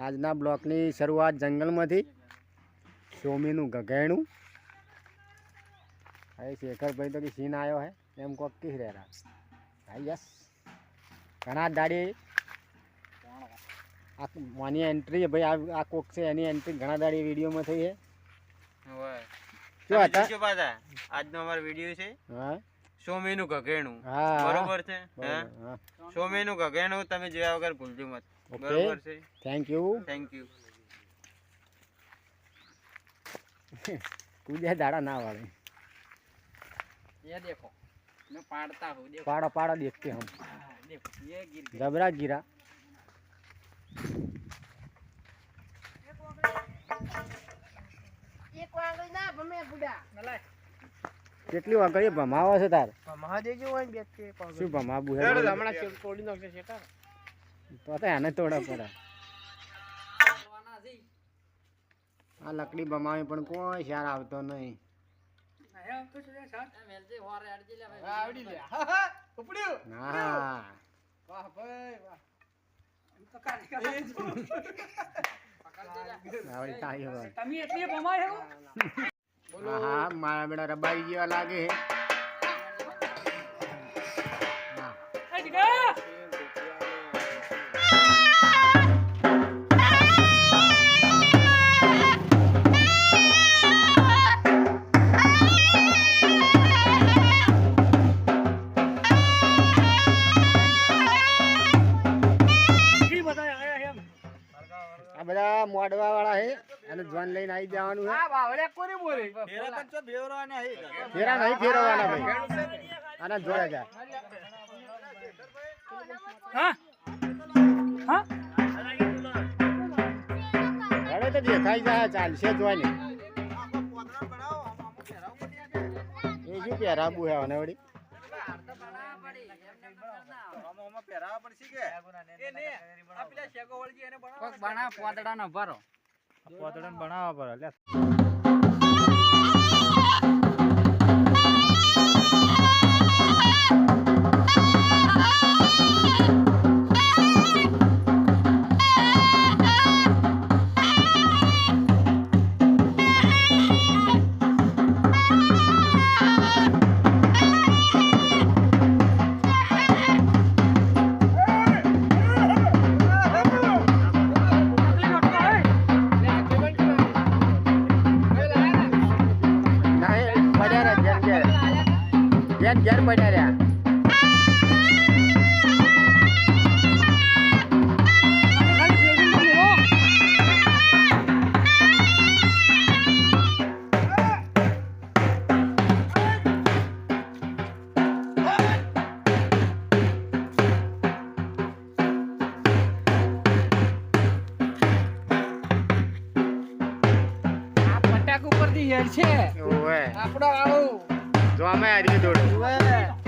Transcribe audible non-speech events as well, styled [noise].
આજના બ્લોકની શરૂઆત જંગલમાંથી સોમીનું ગઘેણું. હવે શેખરભાઈ તો કે સીન આવ્યો હે એમ કોક કી રહેરા હા યસ. ઘણા દાડી આ માની એન્ટ્રી ભાઈ આ આ કોક છે એની એન્ટ્રી ઘણા દાડી વિડીયોમાં થઈ છે. શું હતા? આજનો અમારો વીડિયો છે. હા. સોમીનું ઘઘેણું હા બરોબર છે બરોબર, હા હા સોમીનું ઘઘેણું તમે જોયા વગર ભૂલજો મત ઓકે બરોબર છે થેન્ક યુ થેન્ક યુ કૂદ્યા દાડા ના વાળે ये देखो मैं पाड़ता हूँ देखो પાડો પાડો દેખતે હમ देखो ये गिर જબરા ગીરા એક વાગડી ના ભમે બુડા કેટલી વાગડીએ ભમાવો છે તાર. મહાદેવજી હોય ને બે કે શું ભમાવું હે હમણાં શેર તોડી નાખશે શેઠા. તો તો એને તોડા પડે. આ લકડી ભમાવી પણ કોઈ શાર આવતો નહીં. હોય. તમે એટલી ભમાય [laughs] હો મારા બેડા રબારી જેવા લાગે હા આ બધા મોડવા વાળા છે અને જોન લઈને આવી જવાનું છે આ બાવળે કોને બોલે? ફેરા નહીં ફેરવાના ભાઈ. આના જોડે જા. હા? હા? હવે તો દેખાઈ જાય ચાલશે જોઈને. એ શું પહેરાવું હે અને વળી? બના પોતડા નો ભરો. ના ઘેર ઘેર પડ્યા રહ્યા આ પટાક ઉપરથી હેડ છે આપણો આવું જો અમે હારી દોડ.